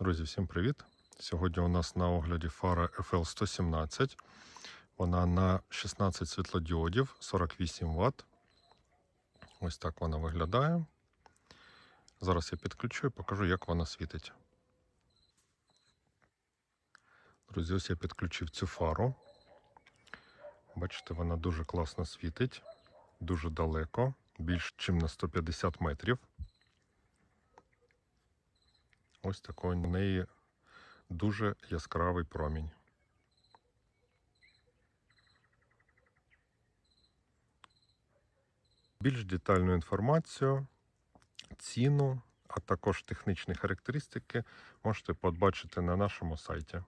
Друзі, всім привіт! Сьогодні у нас на огляді фара FL117. Вона на 16 світлодіодів, 48 Вт. Ось так вона виглядає. Зараз я підключу і покажу, як вона світить. Друзі, ось я підключив цю фару. Бачите, вона дуже класно світить, дуже далеко, більш ніж на 150 метрів. Ось такий у неї дуже яскравий промінь. Більш детальну інформацію, ціну, а також технічні характеристики можете побачити на нашому сайті.